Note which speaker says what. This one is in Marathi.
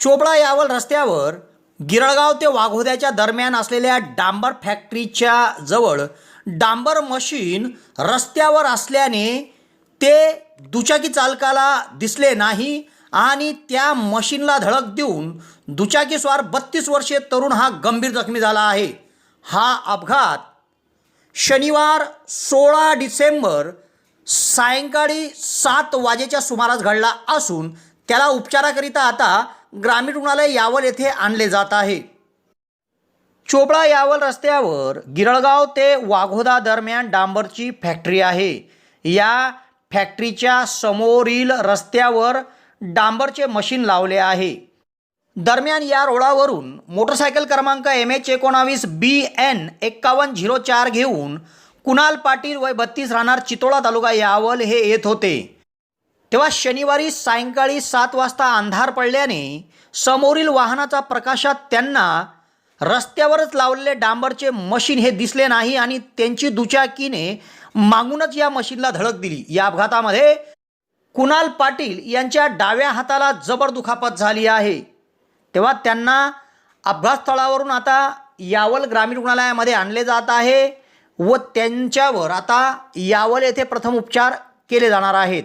Speaker 1: चोपडा यावल रस्त्यावर गिरळगाव ते वाघोद्याच्या दरम्यान असलेल्या डांबर फॅक्टरीच्या जवळ डांबर मशीन रस्त्यावर असल्याने ते दुचाकी चालकाला दिसले नाही आणि त्या मशीनला धडक देऊन दुचाकीस्वार बत्तीस वर्षीय तरुण हा गंभीर जखमी झाला आहे. हा अपघात शनिवार सोळा डिसेंबर सायंकाळी सात वाजेच्या सुमारास घडला असून त्याला उपचाराकरिता आता ग्रामीण रुग्णालय यावल येथे आणले जात आहे. चोपडा यावल रस्त्यावर गिरळगाव ते वाघोदा दरम्यान डांबरची फॅक्टरी आहे. या फॅक्टरीच्या समोरील रस्त्यावर डांबरचे मशीन लावले आहे. दरम्यान या रोडावरून मोटरसायकल क्रमांक एम एच एकोणावीस बी एन एक्कावन्न झिरो चार घेऊन कुणाल पाटील वय बत्तीस राहणार चितोळा तालुका यावल हे येत होते. तेव्हा शनिवारी सायंकाळी सात वाजता अंधार पडल्याने समोरील वाहनाचा प्रकाशात त्यांना रस्त्यावरच लावलेले डांबरचे मशीन हे दिसले नाही आणि त्यांची दुचाकीने मागूनच या मशीनला धडक दिली. या अपघातामध्ये कुणाल पाटील यांच्या डाव्या हाताला जबर दुखापत झाली आहे. तेव्हा त्यांना अपघातस्थळावरून आता यावल ग्रामीण रुग्णालयामध्ये आणले जात आहे व त्यांच्यावर आता यावल येथे प्रथम उपचार केले जाणार आहेत.